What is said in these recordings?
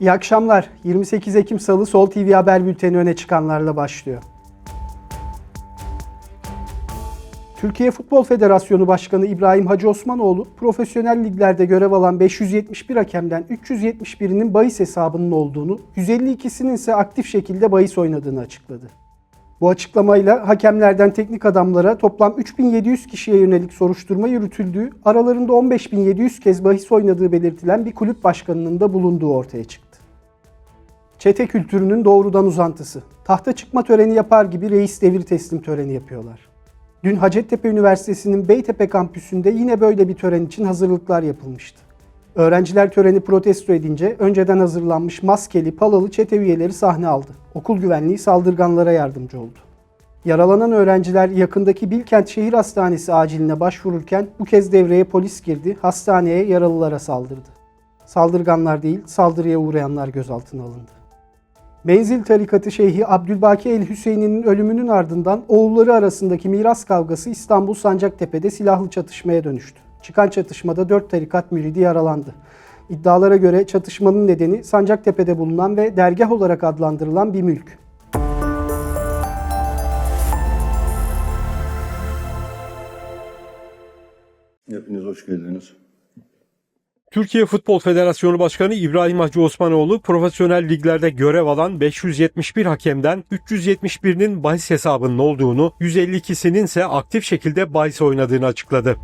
İyi akşamlar. 28 Ekim Salı Sol TV Haber Bülteni öne çıkanlarla başlıyor. Türkiye Futbol Federasyonu Başkanı İbrahim Hacı Osmanoğlu, profesyonel liglerde görev alan 571 hakemden 371'inin bahis hesabının olduğunu, 152'sinin ise aktif şekilde bahis oynadığını açıkladı. Bu açıklamayla hakemlerden teknik adamlara toplam 3700 kişiye yönelik soruşturma yürütüldüğü, aralarında 15700 kez bahis oynadığı belirtilen bir kulüp başkanının da bulunduğu ortaya çıktı. Çete kültürünün doğrudan uzantısı. Tahta çıkma töreni yapar gibi reis devir teslim töreni yapıyorlar. Dün Hacettepe Üniversitesi'nin Beytepe kampüsünde yine böyle bir tören için hazırlıklar yapılmıştı. Öğrenciler töreni protesto edince önceden hazırlanmış maskeli, palalı çete üyeleri sahne aldı. Okul güvenliği saldırganlara yardımcı oldu. Yaralanan öğrenciler yakındaki Bilkent Şehir Hastanesi aciline başvururken bu kez devreye polis girdi, hastaneye yaralılara saldırdı. Saldırganlar değil, saldırıya uğrayanlar gözaltına alındı. Menzil tarikatı Şeyhi Abdülbaki El Hüseyin'in ölümünün ardından oğulları arasındaki miras kavgası İstanbul Sancaktepe'de silahlı çatışmaya dönüştü. Çıkan çatışmada 4 tarikat müridi yaralandı. İddialara göre çatışmanın nedeni Sancaktepe'de bulunan ve dergah olarak adlandırılan bir mülk. Hepiniz hoş geldiniz. Türkiye Futbol Federasyonu Başkanı İbrahim Hacı Osmanoğlu profesyonel liglerde görev alan 571 hakemden 371'inin bahis hesabının olduğunu, 152'sinin ise aktif şekilde bahis oynadığını açıkladı.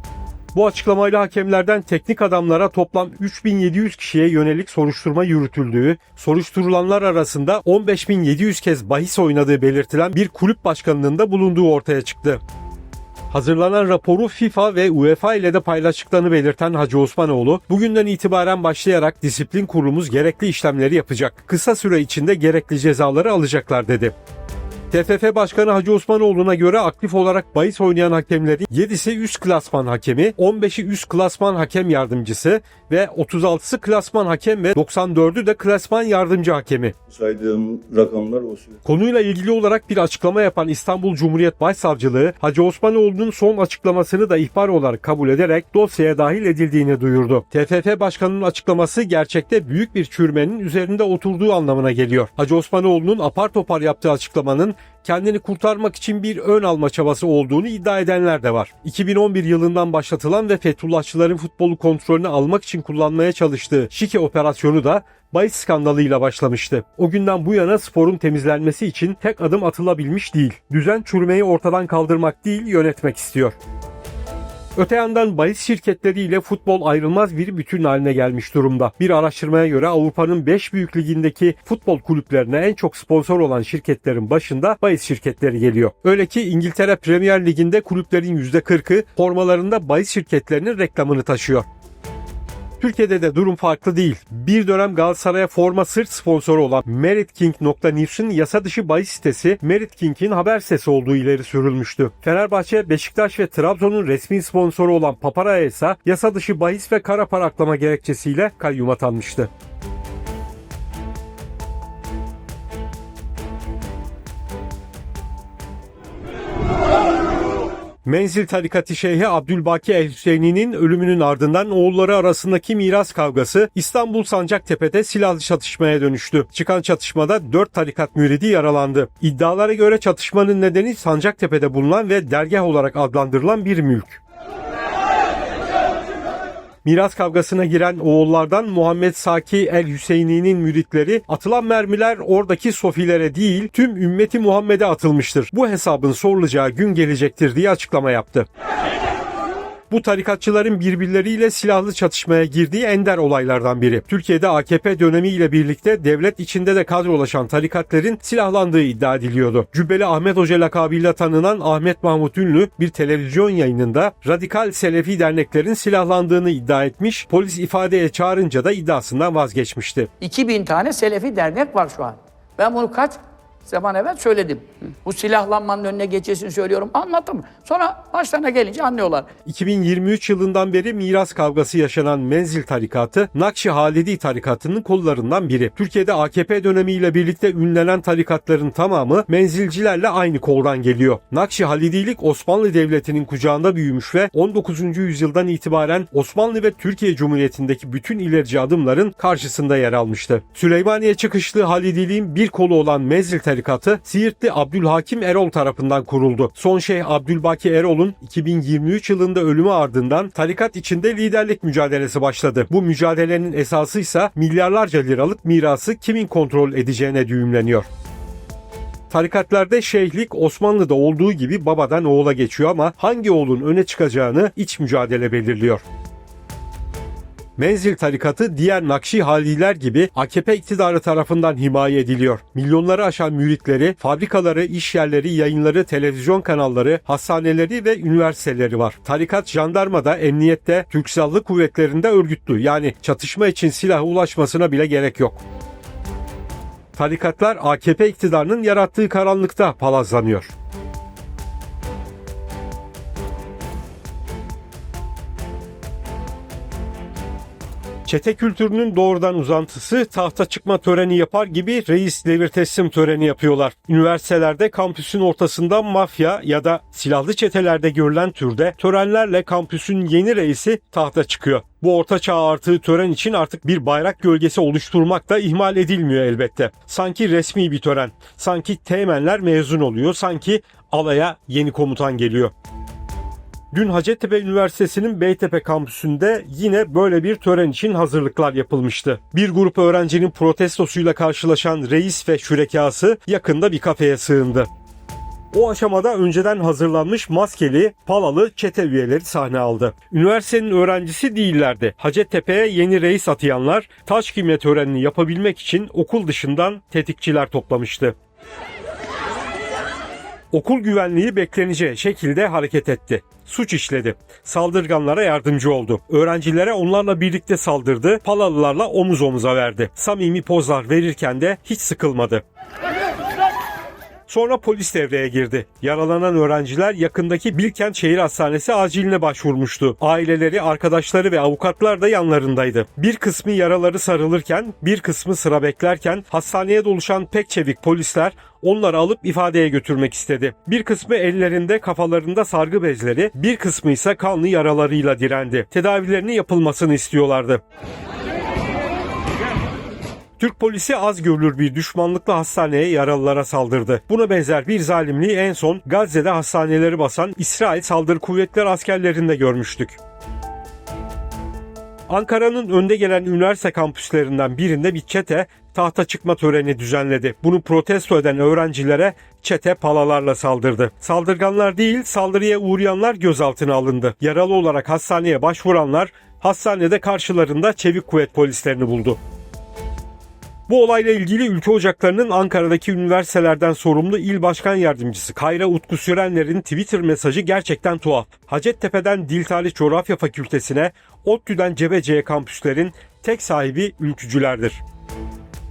Bu açıklamayla hakemlerden teknik adamlara toplam 3700 kişiye yönelik soruşturma yürütüldüğü, soruşturulanlar arasında 15700 kez bahis oynadığı belirtilen bir kulüp başkanının da bulunduğu ortaya çıktı. Hazırlanan raporu FIFA ve UEFA ile de paylaştıklarını belirten Hacı Osmanoğlu, bugünden itibaren başlayarak disiplin kurulumuz gerekli işlemleri yapacak. Kısa süre içinde gerekli cezaları alacaklar dedi. TFF Başkanı Hacı Osmanoğlu'na göre aktif olarak bahis oynayan hakemlerin 7'si üst klasman hakemi, 15'i üst klasman hakem yardımcısı ve 36'sı klasman hakem ve 94'ü de klasman yardımcı hakemi. Saydığım rakamlar o süre. Konuyla ilgili olarak bir açıklama yapan İstanbul Cumhuriyet Başsavcılığı, Hacı Osmanoğlu'nun son açıklamasını da ihbar olarak kabul ederek dosyaya dahil edildiğini duyurdu. TFF Başkanı'nın açıklaması gerçekte büyük bir çürümenin üzerinde oturduğu anlamına geliyor. Hacı Osmanoğlu'nun apar topar yaptığı açıklamanın kendini kurtarmak için bir ön alma çabası olduğunu iddia edenler de var. 2011 yılından başlatılan ve Fethullahçıların futbolu kontrolünü almak için kullanmaya çalıştığı şike operasyonu da bahis skandalıyla başlamıştı. O günden bu yana sporun temizlenmesi için tek adım atılabilmiş değil. Düzen çürümeyi ortadan kaldırmak değil yönetmek istiyor. Öte yandan bahis şirketleriyle futbol ayrılmaz bir bütün haline gelmiş durumda. Bir araştırmaya göre Avrupa'nın 5 büyük ligindeki futbol kulüplerine en çok sponsor olan şirketlerin başında bahis şirketleri geliyor. Öyle ki İngiltere Premier Ligi'nde kulüplerin %40'ı formalarında bahis şirketlerinin reklamını taşıyor. Türkiye'de de durum farklı değil. Bir dönem Galatasaray'a forma sırt sponsoru olan MeritKing.news'un yasa dışı bahis sitesi Merit King'in haber sitesi olduğu ileri sürülmüştü. Fenerbahçe, Beşiktaş ve Trabzon'un resmi sponsoru olan Papara'ya ise yasa dışı bahis ve kara para aklama gerekçesiyle kayyum atanmıştı. Menzil tarikatı Şeyhi Abdülbaki El Hüseyni'nin ölümünün ardından oğulları arasındaki miras kavgası İstanbul Sancaktepe'de silahlı çatışmaya dönüştü. Çıkan çatışmada 4 tarikat müridi yaralandı. İddialara göre çatışmanın nedeni Sancaktepe'de bulunan ve dergah olarak adlandırılan bir mülk. Miras kavgasına giren oğullardan Muhammed Saki El Hüseyni'nin müritleri atılan mermiler oradaki sofilere değil tüm ümmeti Muhammed'e atılmıştır. Bu hesabın sorulacağı gün gelecektir diye açıklama yaptı. Bu tarikatçıların birbirleriyle silahlı çatışmaya girdiği ender olaylardan biri. Türkiye'de AKP dönemiyle birlikte devlet içinde de kadrolaşan tarikatların silahlandığı iddia ediliyordu. Cübbeli Ahmet Hoca lakabıyla tanınan Ahmet Mahmut Ünlü bir televizyon yayınında radikal Selefi derneklerin silahlandığını iddia etmiş, polis ifadeye çağırınca da iddiasından vazgeçmişti. 2000 tane Selefi dernek var şu an. Ben bunu kaç zaman evvel söyledim. Bu silahlanmanın önüne geçesini söylüyorum. Anlattım. Sonra başlarına gelince anlıyorlar. 2023 yılından beri miras kavgası yaşanan Menzil tarikatı, Nakşi Halidi tarikatının kollarından biri. Türkiye'de AKP dönemiyle birlikte ünlenen tarikatların tamamı menzilcilerle aynı koldan geliyor. Nakşi Halidilik Osmanlı Devleti'nin kucağında büyümüş ve 19. yüzyıldan itibaren Osmanlı ve Türkiye Cumhuriyeti'ndeki bütün ilerici adımların karşısında yer almıştı. Süleymaniye çıkışlı Halidiliğin bir kolu olan Menzil tarikatı Siirtli Abdülhakim Erol tarafından kuruldu. Son Şeyh Abdülbaki Erol'un 2023 yılında ölümü ardından tarikat içinde liderlik mücadelesi başladı. Bu mücadelenin esası ise milyarlarca liralık mirası kimin kontrol edeceğine düğümleniyor. Tarikatlarda şeyhlik Osmanlı'da olduğu gibi babadan oğula geçiyor ama hangi oğlun öne çıkacağını iç mücadele belirliyor. Menzil tarikatı diğer Nakşi Haliler gibi AKP iktidarı tarafından himaye ediliyor. Milyonları aşan müritleri, fabrikaları, iş yerleri, yayınları, televizyon kanalları, hastaneleri ve üniversiteleri var. Tarikat jandarmada, emniyette, Türk Silahlı Kuvvetleri'nde örgütlü. Yani çatışma için silaha ulaşmasına bile gerek yok. Tarikatlar AKP iktidarının yarattığı karanlıkta palazlanıyor. Çete kültürünün doğrudan uzantısı tahta çıkma töreni yapar gibi reis devir teslim töreni yapıyorlar. Üniversitelerde kampüsün ortasında mafya ya da silahlı çetelerde görülen türde törenlerle kampüsün yeni reisi tahta çıkıyor. Bu orta çağ artığı tören için artık bir bayrak gölgesi oluşturmak da ihmal edilmiyor elbette. Sanki resmi bir tören. Sanki teğmenler mezun oluyor. Sanki alaya yeni komutan geliyor. Dün Hacettepe Üniversitesi'nin Beytepe kampüsünde yine böyle bir tören için hazırlıklar yapılmıştı. Bir grup öğrencinin protestosuyla karşılaşan reis ve şürekası yakında bir kafeye sığındı. O aşamada önceden hazırlanmış maskeli, palalı çete üyeleri sahne aldı. Üniversitenin öğrencisi değillerdi. Hacettepe'ye yeni reis atayanlar taş giyme törenini yapabilmek için okul dışından tetikçiler toplamıştı. Okul güvenliği bekleneceği şekilde hareket etti. Suç işledi. Saldırganlara yardımcı oldu. Öğrencilere onlarla birlikte saldırdı. Palalılarla omuz omuza verdi. Samimi pozlar verirken de hiç sıkılmadı. Sonra polis devreye girdi. Yaralanan öğrenciler yakındaki Bilkent Şehir Hastanesi aciline başvurmuştu. Aileleri, arkadaşları ve avukatlar da yanlarındaydı. Bir kısmı yaraları sarılırken, bir kısmı sıra beklerken hastaneye doluşan pek çevik polisler onları alıp ifadeye götürmek istedi. Bir kısmı ellerinde kafalarında sargı bezleri, bir kısmı ise kanlı yaralarıyla direndi. Tedavilerinin yapılmasını istiyorlardı. Türk polisi az görülür bir düşmanlıkla hastaneye yaralılara saldırdı. Buna benzer bir zalimliği en son Gazze'de hastaneleri basan İsrail saldırı kuvvetleri askerlerinde görmüştük. Ankara'nın önde gelen üniversite kampüslerinden birinde bir çete tahta çıkma töreni düzenledi. Bunu protesto eden öğrencilere çete palalarla saldırdı. Saldırganlar değil, saldırıya uğrayanlar gözaltına alındı. Yaralı olarak hastaneye başvuranlar hastanede karşılarında çevik kuvvet polislerini buldu. Bu olayla ilgili ülke ocaklarının Ankara'daki üniversitelerden sorumlu il başkan yardımcısı Kayra Utku Sürenler'in Twitter mesajı gerçekten tuhaf. Hacettepe'den Dil Tarih Coğrafya Fakültesine, ODTÜ'den Cebeci'ye kampüslerin tek sahibi ülkücülerdir.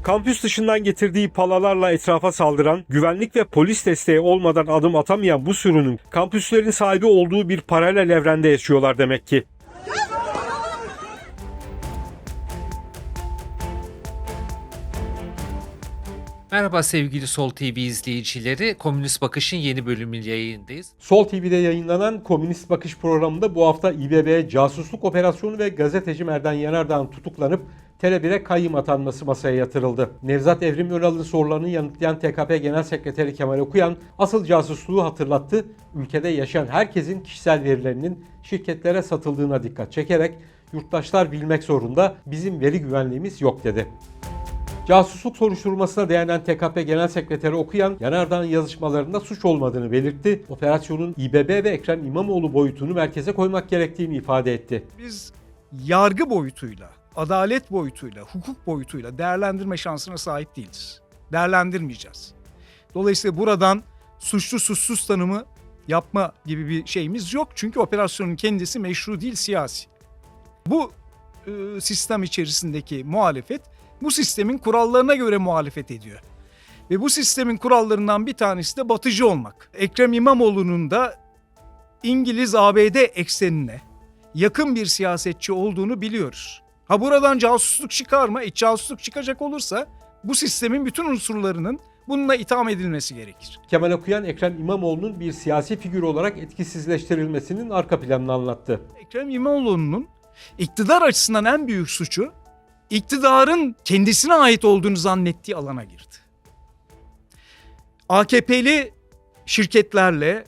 Kampüs dışından getirdiği palalarla etrafa saldıran, güvenlik ve polis desteği olmadan adım atamayan bu sürünün kampüslerin sahibi olduğu bir paralel evrende yaşıyorlar demek ki. Merhaba sevgili Sol TV izleyicileri. Komünist Bakış'ın yeni bölümüyle yayındayız. Sol TV'de yayınlanan Komünist Bakış programında bu hafta İBB casusluk operasyonu ve gazeteci Merdan Yanardağ'ın tutuklanıp Tele1'e kayyım atanması masaya yatırıldı. Nevzat Evrim Önal'ın sorularını yanıtlayan TKP Genel Sekreteri Kemal Okuyan asıl casusluğu hatırlattı. Ülkede yaşayan herkesin kişisel verilerinin şirketlere satıldığına dikkat çekerek yurttaşlar bilmek zorunda bizim veri güvenliğimiz yok dedi. Casusluk soruşturmasına değinen TKP Genel Sekreteri Okuyan, Yanardağ'ın yazışmalarında suç olmadığını belirtti. Operasyonun İBB ve Ekrem İmamoğlu boyutunu merkeze koymak gerektiğini ifade etti. biz yargı boyutuyla, adalet boyutuyla, hukuk boyutuyla değerlendirme şansına sahip değiliz. Değerlendirmeyeceğiz. Dolayısıyla buradan suçlu suçsuz tanımı yapma gibi bir şeyimiz yok. Çünkü operasyonun kendisi meşru değil, siyasi. Bu e, sistem içerisindeki muhalefet bu sistemin kurallarına göre muhalefet ediyor. Ve bu sistemin kurallarından bir tanesi de batıcı olmak. Ekrem İmamoğlu'nun da İngiliz ABD eksenine yakın bir siyasetçi olduğunu biliyoruz. Ha buradan casusluk çıkar mı? E, casusluk çıkacak olursa bu sistemin bütün unsurlarının bununla itham edilmesi gerekir. Kemal Okuyan, Ekrem İmamoğlu'nun bir siyasi figür olarak etkisizleştirilmesinin arka planını anlattı. Ekrem İmamoğlu'nun iktidar açısından en büyük suçu iktidarın kendisine ait olduğunu zannettiği alana girdi. AKP'li şirketlerle,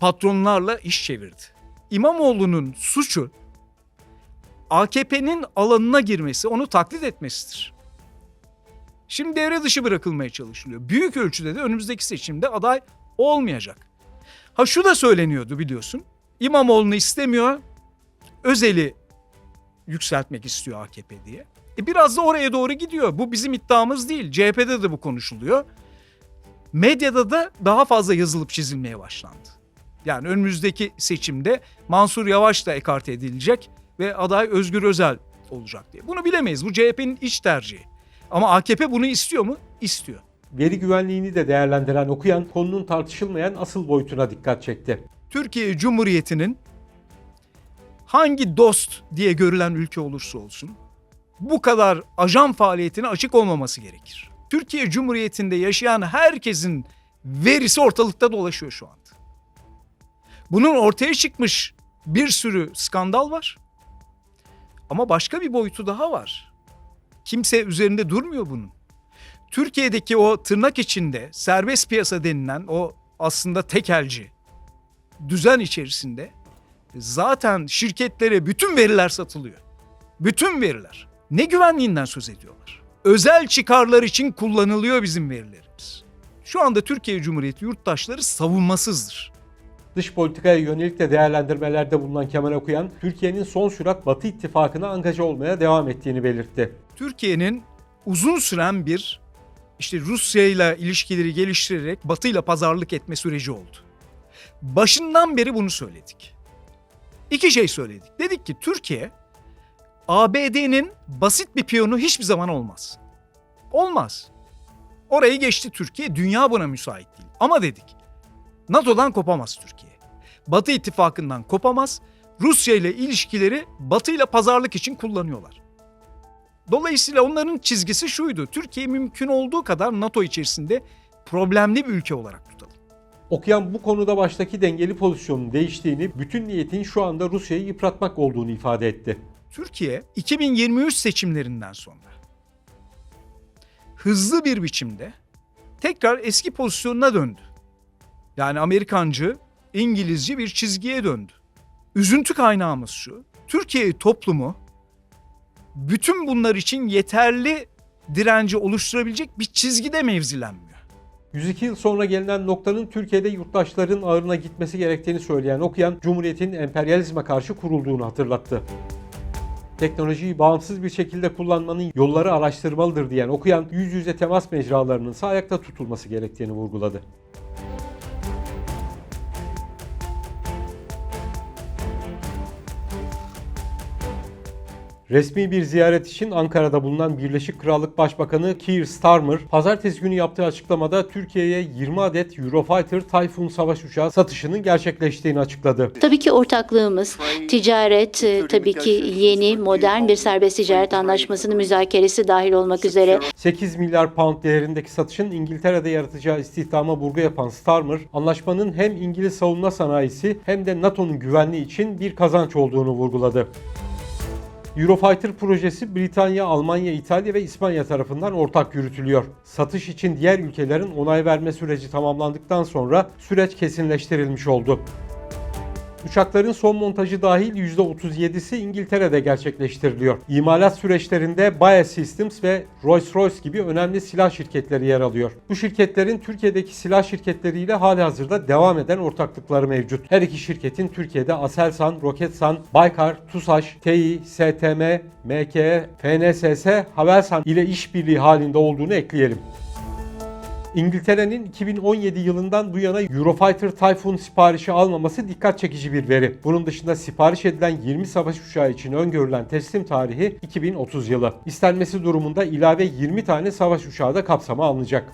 patronlarla iş çevirdi. İmamoğlu'nun suçu AKP'nin alanına girmesi, onu taklit etmesidir. Şimdi devre dışı bırakılmaya çalışılıyor. Büyük ölçüde de önümüzdeki seçimde aday olmayacak. Ha şu da söyleniyordu biliyorsun. İmamoğlu'nu istemiyor, Özel'i yükseltmek istiyor AKP diye. E biraz da oraya doğru gidiyor. Bu bizim iddiamız değil. CHP'de de bu konuşuluyor. Medyada da daha fazla yazılıp çizilmeye başlandı. Yani önümüzdeki seçimde Mansur Yavaş da ekarte edilecek ve aday Özgür Özel olacak diye. Bunu bilemeyiz. Bu CHP'nin iç tercihi. Ama AKP bunu istiyor mu? İstiyor. Veri güvenliğini de değerlendiren Okuyan, konunun tartışılmayan asıl boyutuna dikkat çekti. Türkiye Cumhuriyeti'nin hangi dost diye görülen ülke olursa olsun bu kadar ajan faaliyetine açık olmaması gerekir. Türkiye Cumhuriyeti'nde yaşayan herkesin verisi ortalıkta dolaşıyor şu anda. Bunun ortaya çıkmış bir sürü skandal var. Ama başka bir boyutu daha var. Kimse üzerinde durmuyor bunun. Türkiye'deki o tırnak içinde serbest piyasa denilen o aslında tekelci düzen içerisinde zaten şirketlere bütün veriler satılıyor. Bütün veriler. Ne güvenliğinden söz ediyorlar? Özel çıkarlar için kullanılıyor bizim verilerimiz. Şu anda Türkiye Cumhuriyeti yurttaşları savunmasızdır. Dış politikaya yönelik de değerlendirmelerde bulunan Kemal Okuyan, Türkiye'nin son sürat Batı ittifakına angaja olmaya devam ettiğini belirtti. Türkiye'nin uzun süren bir işte Rusya ile ilişkileri geliştirerek Batı ile pazarlık etme süreci oldu. Başından beri bunu söyledik. İki şey söyledik. Dedik ki Türkiye ABD'nin basit bir piyonu hiçbir zaman olmaz. Olmaz. Orayı geçti Türkiye. Dünya buna müsait değil. Ama dedik NATO'dan kopamaz Türkiye. Batı ittifakından kopamaz. Rusya ile ilişkileri Batı ile pazarlık için kullanıyorlar. Dolayısıyla onların çizgisi şuydu. Türkiye mümkün olduğu kadar NATO içerisinde problemli bir ülke olarak tutalım. Okuyan bu konuda baştaki dengeli pozisyonun değiştiğini, bütün niyetin şu anda Rusya'yı yıpratmak olduğunu ifade etti. Türkiye 2023 seçimlerinden sonra hızlı bir biçimde tekrar eski pozisyonuna döndü. Yani Amerikancı, İngilizce bir çizgiye döndü. Üzüntü kaynağımız şu. Türkiye toplumu bütün bunlar için yeterli direnci oluşturabilecek bir çizgide mevzilenmiyor. 102 yıl sonra gelinen noktanın Türkiye'de yurttaşların ağırına gitmesi gerektiğini söyleyen Okuyan, Cumhuriyet'in emperyalizme karşı kurulduğunu hatırlattı. Teknolojiyi bağımsız bir şekilde kullanmanın yolları araştırmalıdır diyen Okuyan, yüz yüze temas mecralarının ise ayakta tutulması gerektiğini vurguladı. Resmi bir ziyaret için Ankara'da bulunan Birleşik Krallık Başbakanı Keir Starmer, pazartesi günü yaptığı açıklamada Türkiye'ye 20 adet Eurofighter Typhoon savaş uçağı satışının gerçekleştiğini açıkladı. Tabii ki ortaklığımız, ticaret, e, tabii ki yeni, modern bir serbest ticaret anlaşmasının müzakeresi dahil olmak üzere 8 milyar pound değerindeki satışın İngiltere'de yaratacağı istihdama vurgu yapan Starmer, anlaşmanın hem İngiliz savunma sanayisi hem de NATO'nun güvenliği için bir kazanç olduğunu vurguladı. Eurofighter projesi Britanya, Almanya, İtalya ve İspanya tarafından ortak yürütülüyor. Satış için diğer ülkelerin onay verme süreci tamamlandıktan sonra süreç kesinleştirilmiş oldu. Uçakların son montajı dahil %37'si İngiltere'de gerçekleştiriliyor. İmalat süreçlerinde Bayer Systems ve Rolls-Royce gibi önemli silah şirketleri yer alıyor. Bu şirketlerin Türkiye'deki silah şirketleriyle halihazırda devam eden ortaklıkları mevcut. Her iki şirketin Türkiye'de Aselsan, Roketsan, Baykar, TUSAŞ, Tİ, STM, MKE, FNSS, Havelsan ile işbirliği halinde olduğunu ekleyelim. İngiltere'nin 2017 yılından bu yana Eurofighter Typhoon siparişi almaması dikkat çekici bir veri. Bunun dışında sipariş edilen 20 savaş uçağı için öngörülen teslim tarihi 2030 yılı. İstenmesi durumunda ilave 20 tane savaş uçağı da kapsama alınacak.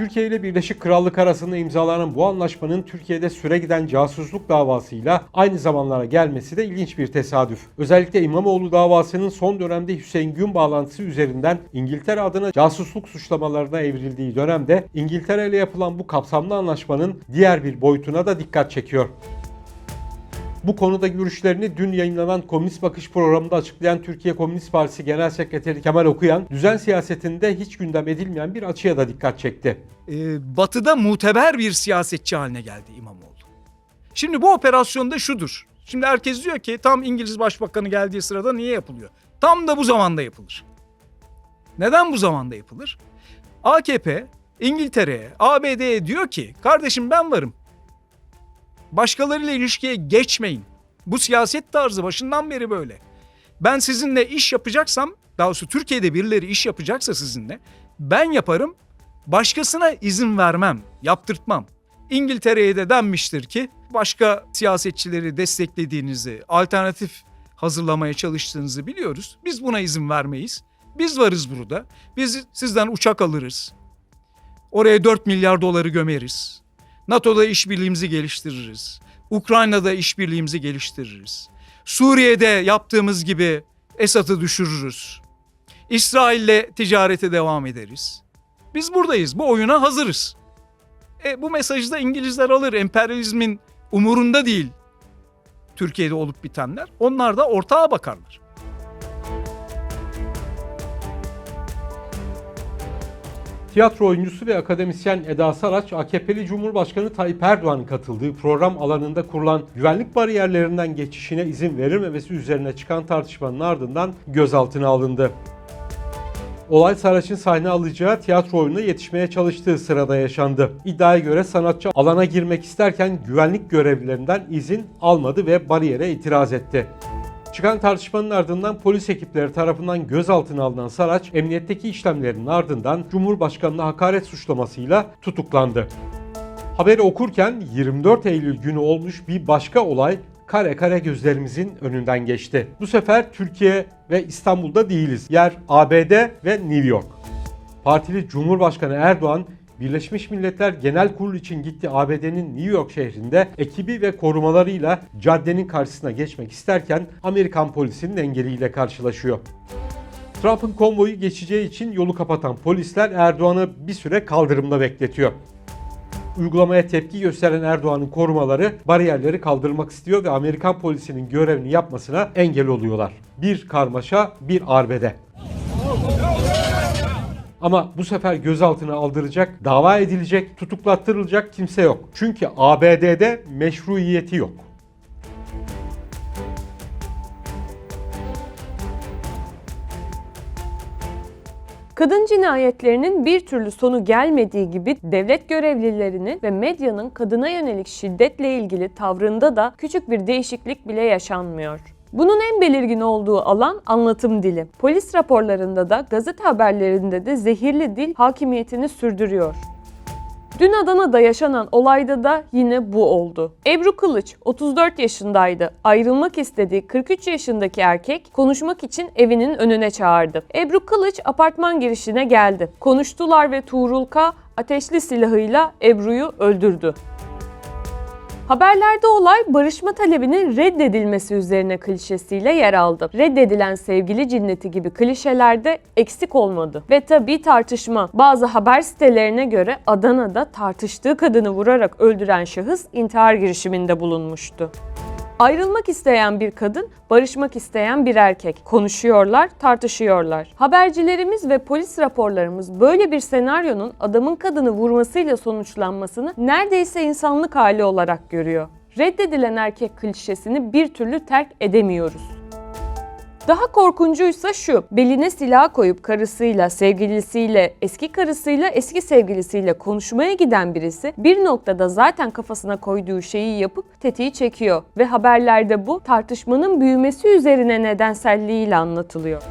Türkiye ile Birleşik Krallık arasında imzalanan bu anlaşmanın Türkiye'de süre giden casusluk davasıyla aynı zamanlara gelmesi de ilginç bir tesadüf. Özellikle İmamoğlu davasının son dönemde Hüseyin Gün bağlantısı üzerinden İngiltere adına casusluk suçlamalarına evrildiği dönemde İngiltere ile yapılan bu kapsamlı anlaşmanın diğer bir boyutuna da dikkat çekiyor. Bu konuda görüşlerini dün yayınlanan Komünist Bakış programında açıklayan Türkiye Komünist Partisi Genel Sekreteri Kemal Okuyan, düzen siyasetinde hiç gündem edilmeyen bir açıya da dikkat çekti. Ee, batıda muteber bir siyasetçi haline geldi İmamoğlu. Şimdi bu operasyonda şudur. Şimdi herkes diyor ki tam İngiliz Başbakanı geldiği sırada niye yapılıyor? Tam da bu zamanda yapılır. Neden bu zamanda yapılır? AKP İngiltere'ye, ABD'ye diyor ki kardeşim ben varım. Başkalarıyla ilişkiye geçmeyin. Bu siyaset tarzı başından beri böyle. Ben sizinle iş yapacaksam, daha doğrusu Türkiye'de birileri iş yapacaksa sizinle, ben yaparım, başkasına izin vermem, yaptırtmam. İngiltere'ye de denmiştir ki başka siyasetçileri desteklediğinizi, alternatif hazırlamaya çalıştığınızı biliyoruz. Biz buna izin vermeyiz. Biz varız burada. Biz sizden uçak alırız. Oraya 4 milyar doları gömeriz. NATO'da işbirliğimizi geliştiririz. Ukrayna'da işbirliğimizi geliştiririz. Suriye'de yaptığımız gibi Esad'ı düşürürüz. İsrail'le ticarete devam ederiz. Biz buradayız. Bu oyuna hazırız. E, bu mesajı da İngilizler alır. Emperyalizmin umurunda değil Türkiye'de olup bitenler. Onlar da ortağa bakarlar. Tiyatro oyuncusu ve akademisyen Eda Saraç, AKP'li Cumhurbaşkanı Tayyip Erdoğan'ın katıldığı program alanında kurulan güvenlik bariyerlerinden geçişine izin verilmemesi üzerine çıkan tartışmanın ardından gözaltına alındı. Olay Saraç'ın sahne alacağı tiyatro oyununa yetişmeye çalıştığı sırada yaşandı. İddiaya göre sanatçı alana girmek isterken güvenlik görevlilerinden izin almadı ve bariyere itiraz etti. Çıkan tartışmanın ardından polis ekipleri tarafından gözaltına alınan Saraç, emniyetteki işlemlerinin ardından Cumhurbaşkanı'na hakaret suçlamasıyla tutuklandı. Haberi okurken 24 Eylül günü olmuş bir başka olay kare kare gözlerimizin önünden geçti. Bu sefer Türkiye ve İstanbul'da değiliz. Yer ABD ve New York. Partili Cumhurbaşkanı Erdoğan Birleşmiş Milletler Genel Kurulu için gitti ABD'nin New York şehrinde ekibi ve korumalarıyla caddenin karşısına geçmek isterken Amerikan polisinin engeliyle karşılaşıyor. Trump'ın konvoyu geçeceği için yolu kapatan polisler Erdoğan'ı bir süre kaldırımda bekletiyor. Uygulamaya tepki gösteren Erdoğan'ın korumaları bariyerleri kaldırmak istiyor ve Amerikan polisinin görevini yapmasına engel oluyorlar. Bir karmaşa, bir arbede. Ama bu sefer gözaltına aldıracak, dava edilecek, tutuklattırılacak kimse yok. Çünkü ABD'de meşruiyeti yok. Kadın cinayetlerinin bir türlü sonu gelmediği gibi devlet görevlilerinin ve medyanın kadına yönelik şiddetle ilgili tavrında da küçük bir değişiklik bile yaşanmıyor. Bunun en belirgin olduğu alan anlatım dili. Polis raporlarında da gazete haberlerinde de zehirli dil hakimiyetini sürdürüyor. Dün Adana'da yaşanan olayda da yine bu oldu. Ebru Kılıç 34 yaşındaydı. Ayrılmak istediği 43 yaşındaki erkek konuşmak için evinin önüne çağırdı. Ebru Kılıç apartman girişine geldi. Konuştular ve Tuğrul K ateşli silahıyla Ebru'yu öldürdü. Haberlerde olay barışma talebinin reddedilmesi üzerine klişesiyle yer aldı. Reddedilen sevgili cinneti gibi klişelerde eksik olmadı. Ve tabii tartışma. Bazı haber sitelerine göre Adana'da tartıştığı kadını vurarak öldüren şahıs intihar girişiminde bulunmuştu. Ayrılmak isteyen bir kadın, barışmak isteyen bir erkek. Konuşuyorlar, tartışıyorlar. Habercilerimiz ve polis raporlarımız böyle bir senaryonun adamın kadını vurmasıyla sonuçlanmasını neredeyse insanlık hali olarak görüyor. Reddedilen erkek klişesini bir türlü terk edemiyoruz. Daha korkuncuysa şu, beline silah koyup karısıyla, sevgilisiyle, eski karısıyla, eski sevgilisiyle konuşmaya giden birisi bir noktada zaten kafasına koyduğu şeyi yapıp tetiği çekiyor ve haberlerde bu tartışmanın büyümesi üzerine nedenselliğiyle anlatılıyor.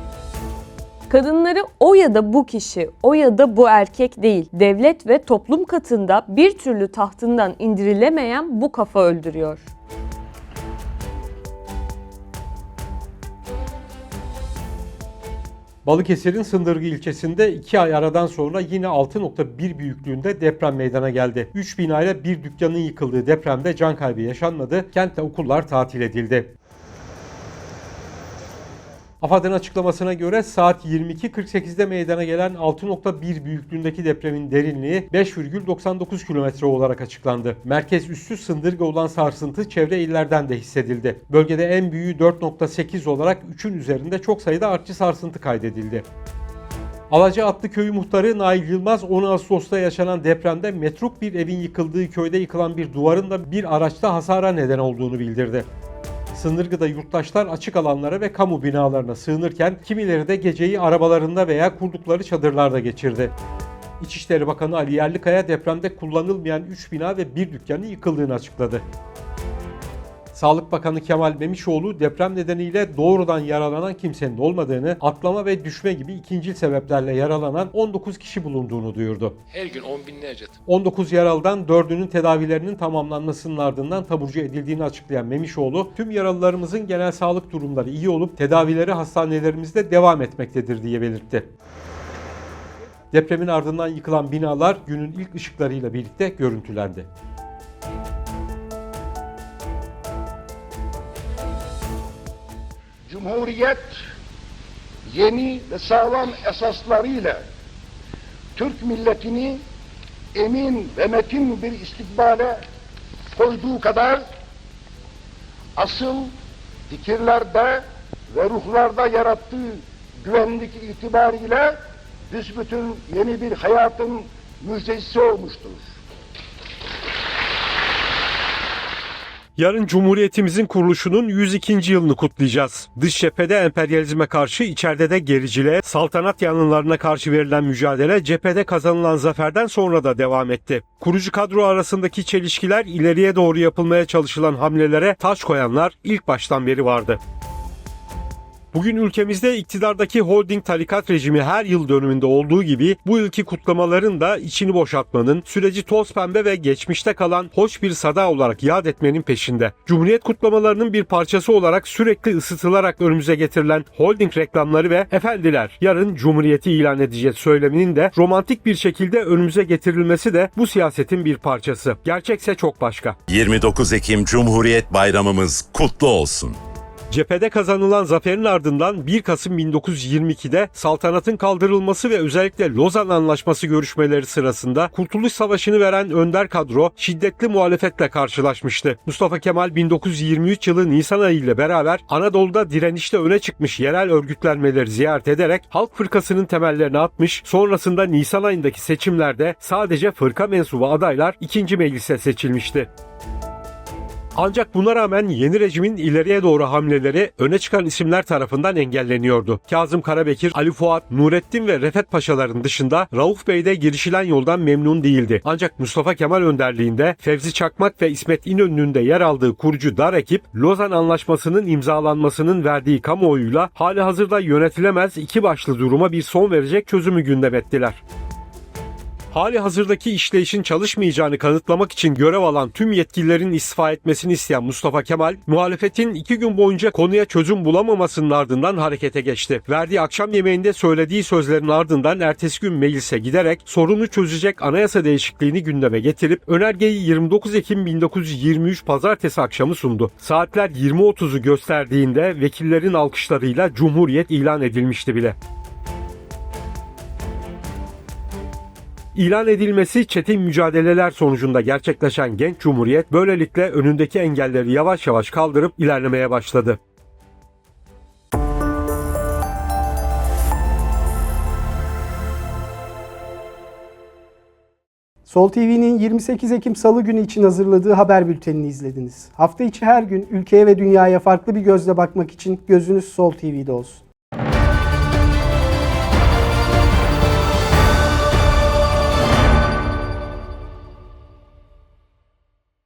Kadınları o ya da bu kişi, o ya da bu erkek değil, devlet ve toplum katında bir türlü tahtından indirilemeyen bu kafa öldürüyor. Balıkesir'in Sındırgı ilçesinde 2 ay aradan sonra yine 6.1 büyüklüğünde deprem meydana geldi. 3 binayla bir dükkanın yıkıldığı depremde can kaybı yaşanmadı. Kentte okullar tatil edildi. AFAD'ın açıklamasına göre saat 22.48'de meydana gelen 6.1 büyüklüğündeki depremin derinliği 5,99 kilometre olarak açıklandı. Merkez üssü Sındırga olan sarsıntı çevre illerden de hissedildi. Bölgede en büyüğü 4.8 olarak 3'ün üzerinde çok sayıda artçı sarsıntı kaydedildi. Alaca Atlı Köyü muhtarı Nail Yılmaz 10 Ağustos'ta yaşanan depremde metruk bir evin yıkıldığı köyde yıkılan bir duvarın da bir araçta hasara neden olduğunu bildirdi. Sındırgı'da yurttaşlar açık alanlara ve kamu binalarına sığınırken kimileri de geceyi arabalarında veya kurdukları çadırlarda geçirdi. İçişleri Bakanı Ali Yerlikaya depremde kullanılmayan 3 bina ve bir dükkanın yıkıldığını açıkladı. Sağlık Bakanı Kemal Memişoğlu deprem nedeniyle doğrudan yaralanan kimsenin olmadığını, atlama ve düşme gibi ikincil sebeplerle yaralanan 19 kişi bulunduğunu duyurdu. Her gün on binlerce 19 yaralıdan 4'ünün tedavilerinin tamamlanmasının ardından taburcu edildiğini açıklayan Memişoğlu, tüm yaralılarımızın genel sağlık durumları iyi olup tedavileri hastanelerimizde devam etmektedir diye belirtti. Depremin ardından yıkılan binalar günün ilk ışıklarıyla birlikte görüntülendi. Cumhuriyet yeni ve sağlam esaslarıyla Türk milletini emin ve metin bir istikbale koyduğu kadar asıl fikirlerde ve ruhlarda yarattığı güvenlik itibariyle büsbütün yeni bir hayatın müjdecisi olmuştur. Yarın Cumhuriyetimizin kuruluşunun 102. yılını kutlayacağız. Dış cephede emperyalizme karşı, içeride de gericiliğe, saltanat yanlılarına karşı verilen mücadele cephede kazanılan zaferden sonra da devam etti. Kurucu kadro arasındaki çelişkiler ileriye doğru yapılmaya çalışılan hamlelere taş koyanlar ilk baştan beri vardı. Bugün ülkemizde iktidardaki holding tarikat rejimi her yıl dönümünde olduğu gibi bu yılki kutlamaların da içini boşaltmanın, süreci toz pembe ve geçmişte kalan hoş bir sada olarak yad etmenin peşinde. Cumhuriyet kutlamalarının bir parçası olarak sürekli ısıtılarak önümüze getirilen holding reklamları ve efendiler yarın Cumhuriyeti ilan edeceğiz söyleminin de romantik bir şekilde önümüze getirilmesi de bu siyasetin bir parçası. Gerçekse çok başka. 29 Ekim Cumhuriyet Bayramımız kutlu olsun. Cephede kazanılan zaferin ardından 1 Kasım 1922'de saltanatın kaldırılması ve özellikle Lozan Anlaşması görüşmeleri sırasında Kurtuluş Savaşı'nı veren önder kadro şiddetli muhalefetle karşılaşmıştı. Mustafa Kemal 1923 yılı Nisan ayı ile beraber Anadolu'da direnişte öne çıkmış yerel örgütlenmeleri ziyaret ederek Halk Fırkası'nın temellerini atmış, sonrasında Nisan ayındaki seçimlerde sadece fırka mensubu adaylar ikinci meclise seçilmişti. Ancak buna rağmen yeni rejimin ileriye doğru hamleleri öne çıkan isimler tarafından engelleniyordu. Kazım Karabekir, Ali Fuat, Nurettin ve Refet Paşaların dışında Rauf Bey de girişilen yoldan memnun değildi. Ancak Mustafa Kemal önderliğinde Fevzi Çakmak ve İsmet İnönü'nün de yer aldığı kurucu dar ekip Lozan Anlaşması'nın imzalanmasının verdiği kamuoyuyla hali hazırda yönetilemez iki başlı duruma bir son verecek çözümü gündem ettiler. Hali hazırdaki işleyişin çalışmayacağını kanıtlamak için görev alan tüm yetkililerin istifa etmesini isteyen Mustafa Kemal, muhalefetin iki gün boyunca konuya çözüm bulamamasının ardından harekete geçti. Verdiği akşam yemeğinde söylediği sözlerin ardından ertesi gün meclise giderek sorunu çözecek anayasa değişikliğini gündeme getirip önergeyi 29 Ekim 1923 pazartesi akşamı sundu. Saatler 20.30'u gösterdiğinde vekillerin alkışlarıyla Cumhuriyet ilan edilmişti bile. İlan edilmesi çetin mücadeleler sonucunda gerçekleşen genç cumhuriyet böylelikle önündeki engelleri yavaş yavaş kaldırıp ilerlemeye başladı. Sol TV'nin 28 Ekim Salı günü için hazırladığı haber bültenini izlediniz. Hafta içi her gün ülkeye ve dünyaya farklı bir gözle bakmak için gözünüz Sol TV'de olsun.